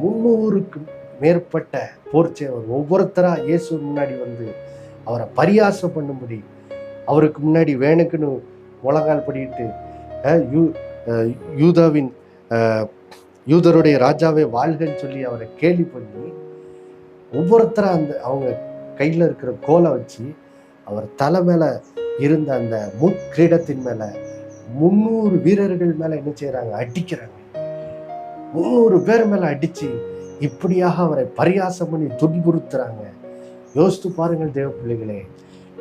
முந்நூறுக்கும் மேற்பட்ட போர்ச்சேவர் ஒவ்வொருத்தரா இயேசு முன்னாடி வந்து அவரை பரியாசம் பண்ணும்படி அவருக்கு முன்னாடி வேணுக்குன்னு முழங்கால் படிட்டு யூ யூதாவின் யூதருடைய ராஜாவே வாழ்கன்னு சொல்லி அவரை கேலி பண்ணி ஒவ்வொருத்தரா அந்த அவங்க கையில் இருக்கிற கோலை வச்சு அவர் தலை மேலே இருந்த அந்த முக்கிரீடத்தின் மேலே முந்நூறு வீரர்கள் மேலே என்ன செய்கிறாங்க அடிக்கிறாங்க. முந்நூறு பேர் மேலே அடித்து இப்படியாக அவரை பரியாசம் பண்ணி துன்புறுத்துறாங்க. யோசித்து பாருங்கள் தேவ பிள்ளைகளே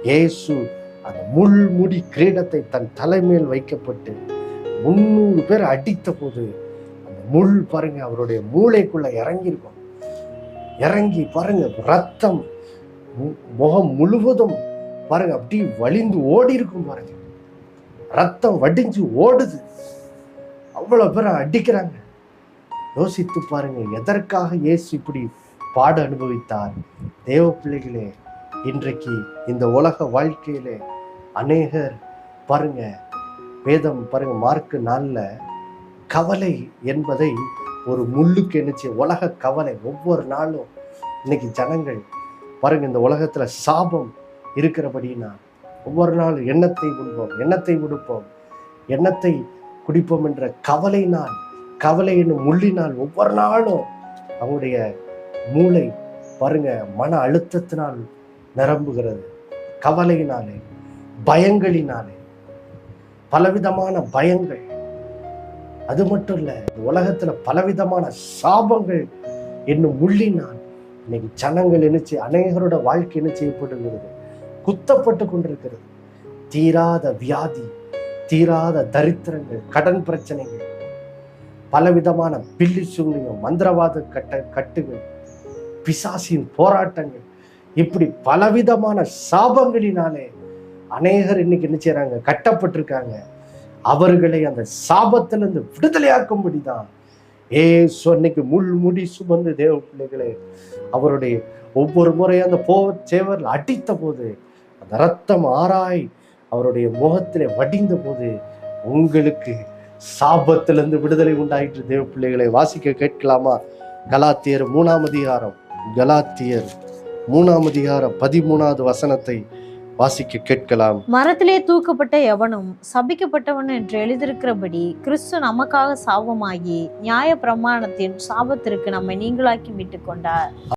இயேசு அந்த முள்முடி கிரீடத்தை தன் தலைமையில் வைக்கப்பட்டு முந்நூறு பேர் அடித்த போது அந்த முள் பாருங்க அவருடைய மூளைக்குள்ள இறங்கியிருக்கும். இறங்கி பாருங்க ரத்தம் மு- முகம் முழுவதும் பாருங்க அப்படி வலிந்து ஓடி இருக்கும் பாருங்க. ரத்தம் வடிஞ்சு ஓடுது. அவ்வளோ பேரை அடிக்கிறாங்க. யோசித்து பாருங்கள் எதற்காக இயேசு இப்படி பாட அனுபவித்தார்? தேவ பிள்ளைகளே இன்றைக்கு இந்த உலக வாழ்க்கையிலே அநேகர் பாருங்க வேதம் பாருங்க மார்க்கு நாளில் கவலை என்பதை ஒரு முள்ளுக்கு என்னச்சு உலக கவலை ஒவ்வொரு நாளும் இன்னைக்கு ஜனங்கள் பாருங்க இந்த உலகத்துல சாபம் இருக்கிறபடினா ஒவ்வொரு நாளும் எண்ணத்தை உண்போம் எண்ணத்தை உடுப்போம் எண்ணத்தை குடிப்போம் என்ற கவலை நான் கவலை என்னும் முள்ளினால் ஒவ்வொரு நாளும் அவங்களுடைய மூளை பாருங்க மன அழுத்தத்தினால் நிரம்புகிறது. கவலையினாலே பயங்களினாலே பலவிதமான பயங்கள். அது மட்டும் இல்லை உலகத்துல பலவிதமான சாபங்கள் என்னும் முள்ளினால் இன்னைக்கு ஜனங்கள் இணைச்சு அநேகரோட வாழ்க்கை என்ன செய்யப்படுகிறது குத்தப்பட்டு கொண்டிருக்கிறது. தீராத வியாதி தீராத தரித்திரங்கள் கடன் பிரச்சனைகள் பலவிதமான பில்லி சூழ்நிலைகள் மந்திரவாத கட்ட கட்டுகள் பிசாசின் போராட்டங்கள் இப்படி பலவிதமான சாபங்களினாலே அநேகர் இன்னைக்கு என்ன செய்யறாங்க கட்டப்பட்டிருக்காங்க. அவர்களை அந்த சாபத்திலிருந்து விடுதலையாக்கும்படி தான் ஏ அன்னைக்கு முள் முடி சுமந்து தேவ பிள்ளைகளே அவருடைய ஒவ்வொரு முறையும் அந்த போ சேவரில் அடித்த போது அந்த ரத்தம் ஆராய் அவருடைய முகத்திலே வடிந்த போது உங்களுக்கு சாபத்திலிருந்து விடுதலை உண்டாயிற்று. தேவ பிள்ளைகளை வாசிக்க கேட்கலாமா? கலாத்தியர் மூணாம் அதிகாரம் கலாத்தியர் மூணாம் அதிகாரம் பதிமூணாவது வசனத்தை வாசிக்க கேட்கலாம். மரத்திலே தூக்கப்பட்ட எவனும் சபிக்கப்பட்டவன் என்று எழுதியிருக்கிறபடி கிறிஸ்து நமக்காக சாபமாகி நியாய பிரமாணத்தின் சாபத்திற்கு நம்மை நீங்களாக்கி மீட்டுக் கொண்டார்.